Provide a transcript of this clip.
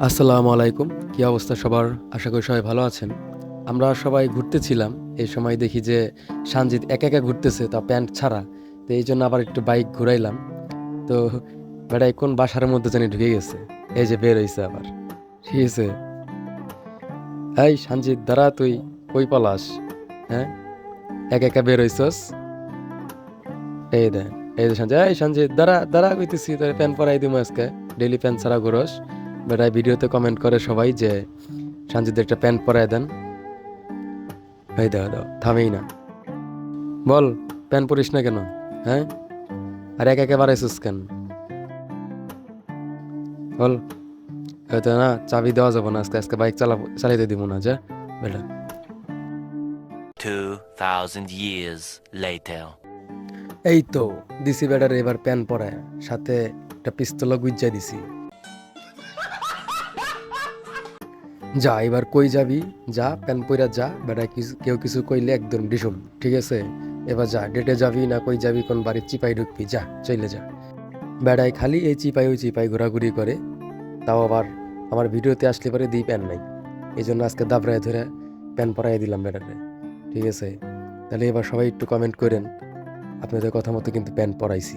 আসসালামু আলাইকুম। কি অবস্থা সবার? আশা করি সবাই ভালো আছেন। আমরা সবাই ঘুরতেছিলাম। এই সময় দেখি যে সানজিৎ একা একা ঘুরতেছে, তা প্যান্ট ছাড়া। তো এই জন্য আবার একটু বাইক ঘুরাইলাম। তো বেড়াই কোন বাসার মধ্যে জানি ঢুকে গেছে। এই যে বের হয়েছে আবার। ঠিক আছে? এই সানজিৎ, দাঁড়া তুই। কই পালাস? হ্যাঁ? একা একা বের হইছস? এই দেন এই যে সঞ্জয় এই সঞ্জয় দাঁড়া দাঁড়া কইতেছি, তোর প্যান্ট পরাই দিমু আজকে। ডেলি প্যান্ট ছাড়া ঘুরস। বেটায় ভিডিওতে কমেন্ট করে সবাই যে সঞ্জিত একটা প্যান্ট পরাই দেন। এই দাও দাও থামেই না। বল প্যান্ট পরিস না কেন? হ্যাঁ? আর এক একে বাড়াইছিস কেন? বল হয়তো না চাবি দেওয়া যাব না আজকে আজকে বাইক চালাবো চালাইতে দিব না যা বেটা। 2,000 years later. এই তো দিছি বেটার এবার প্যান পরায় সাথে একটা পিস্তলও গুজ্জা দিছি। যা, এবার কই যাবি? যা, প্যান পইরা যা। বেটা কেউ কিছু কইলে একদম ডিসুম, ঠিক আছে? এবার যা ডেটে যাবি না কই যাবি, কোন বাড়ির চিপাই ঢুকবি, যা চলে যা। বেড়ায় খালি এই চিপাই ওই চিপাই ঘোরাঘুরি করে। তাও আবার আমার ভিডিওতে আসলে পরে দিই প্যান নাই। এই জন্য আজকে দাবড়ায় ধরে প্যান পরাই দিলাম বেটারে, ঠিক আছে? তাহলে এবার সবাই একটু কমেন্ট করেন, আপনাদের কথা মতো কিন্তু প্যান পরাইছি।